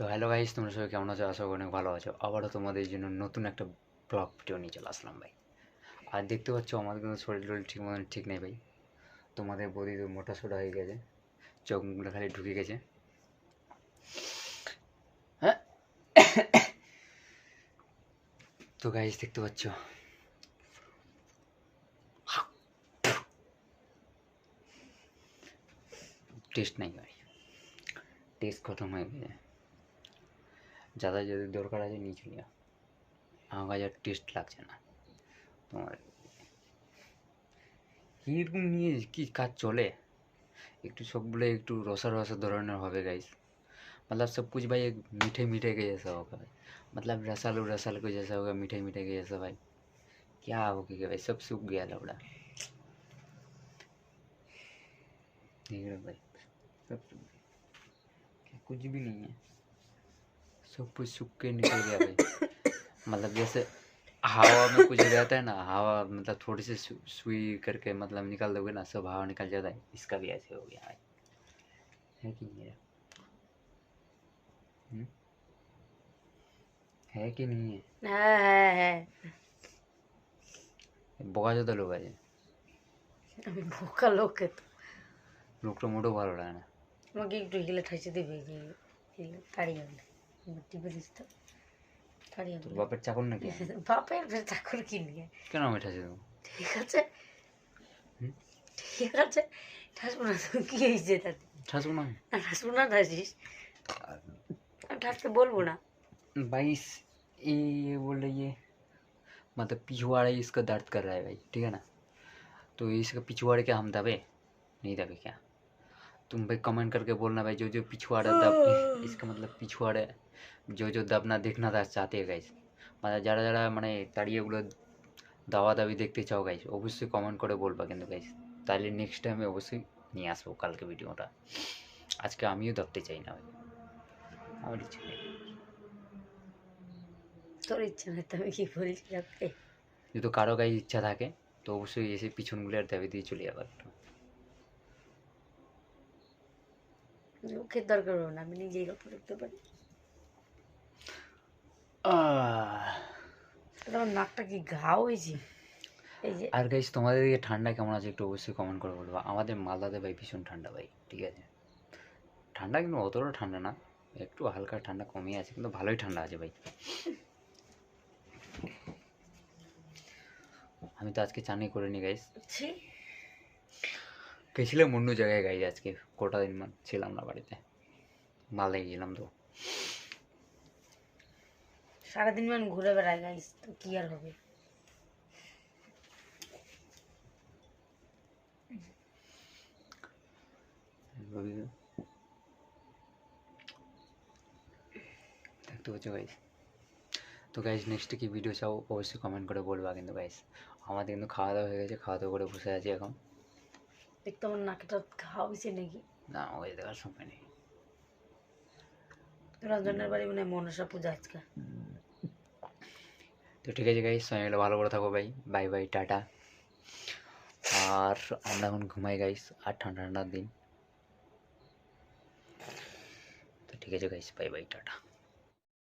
তো hello guys তোমরা সবাই কেমন আছো আশা করি অনেক ভালো আছো আবারও তোমাদের জন্য নতুন একটা ব্লগ ভিডিও নিয়ে চলে আসলাম ভাই আর দেখতে পাচ্ছ আমাদের কিন্তু শরীর টরীর ঠিক মতন ঠিক নেই ভাই তোমাদের বডি তো মোটা সোটা হয়ে গেছে চোখগুলো খালি ঢুকে গেছে হ্যাঁ তো গাইস দেখতে পাচ্ছ টেস্ট নাই ভাই টেস্ট খতম হয়ে গেছে ज़्यादा जो दरकार आज নিচে নিও আমার কাছে টেস্ট লাগছে না তোমার কীরকম নিয়ে কি কাজ চলে একটু एक रसा रसा धरण ধরনের गाइस मतलब सब कुछ भाई एक मीठे मीठे के जैसा होगा भाई मतलब रसालू रसाल को जैसा होगा मीठे मीठे के जैसा भाई क्या हो गया भाई सब सूख गया लौड़ा ठीक है भाई सब सूख गया कुछ भी नहीं है सब कुछ सूख के निकल गया भाई मतलब जैसे हवा में कुछ रहता है ना हवा मतलब थोड़ी सी सुई करके मतलब निकाल दोगे ना सब हवा निकल जाता है इसका भी ऐसे हो गया भाई है कि नहीं है हम्म? है कि नहीं है हाँ है है बहुत ज़्यादा लोग है বোকা लोग তো লোকটা মোটেও ভালো লাগে না আমাকে একটু হিলে ঠাঁচি দেবে যে ताड़ी वाले বটি বৃষ্টি তাড়াতাড়ি ধরো না না না না না কেন মিষ্টি ঠিক আছে ঠিক আছে ধরছ না কি এসে দাও ধরছ না ধরছ না দাজিস আচ্ছা থাক তো বলবো না ভাই এই বলে ये मतलब পিছুওয়ালা এর কষ্ট কররা ভাই ঠিক আছে না তো এর পিছুওয়াড়ে কে হাম দবে নেই দবে কে তুমবে কমেন্ট করকে বলনা ভাই যে যে পিছুवाड़ा দব ইসকা মতলব পিছুवाड़ा যে যে দবনা দেখনা দ চাতি গাইজ পাডা জাড়া জাড়া মানে তড়িয়ে গুলো দাওয়া দাবি দেখতে চাও গাইজ অবশ্যই কমেন্ট করে বলবা কিন্তু গাইজ তাইলে নেক্সট টাইম আমি অবশ্যই নি আসব কালকে ভিডিওটা আজকে আমিও দবতে চাই না তাহলে ইচ্ছা না তুমি কি বলছকে যদি তো কারো গাইজ ইচ্ছা থাকে তো অবশ্যই এসে পিছন গুলো আর দাবি দিয়ে চলে যাবার লোকের দরকার হলো না আমি নিজেই গল্প লিখতে পারি আমার নাকটা কি ঘা হয়েছে আর গাইস তোমাদের দিকে ঠান্ডা কেমন আছে একটু অবশ্যই কমেন্ট করে বলবো আমাদের মালদাতে ভাই ভীষণ ঠান্ডা ভাই ঠিক আছে ঠান্ডা কিন্তু অতটা ঠান্ডা না একটু হালকা ঠান্ডা কমই আছে কিন্তু ভালোই ঠান্ডা আছে ভাই আমি তো আজকে চানই করে নি গাইস গেছিলাম অন্য জায়গায় গাই আজকে গোটা দিন ছিলাম না বাড়িতে মালে গেছিলাম তো সারাদিন মান ঘুরে বেড়ায় গাইস তো কি আর হবে দেখতে পাচ্ছ গাইস তো গাইজ নেক্সট কি ভিডিও চাও অবশ্যই কমেন্ট করে বলবা কিন্তু গাইজ আমাদের কিন্তু খাওয়া দাওয়া হয়ে গেছে খাওয়া দাওয়া করে বসে আছি এখন দেখতে আমার নাকটা খাওয়া হয়েছে নাকি না ওই দেখার সময় নেই রঞ্জনের বাড়ি মানে মনসা পূজা আজকে তো ঠিক আছে গাইস সবাই মিলে ভালো করে থাকো ভাই বাই বাই টাটা আর আমরা এখন ঘুমাই গাইস আর ঠান্ডা ঠান্ডার দিন তো ঠিক আছে গাইস বাই বাই টাটা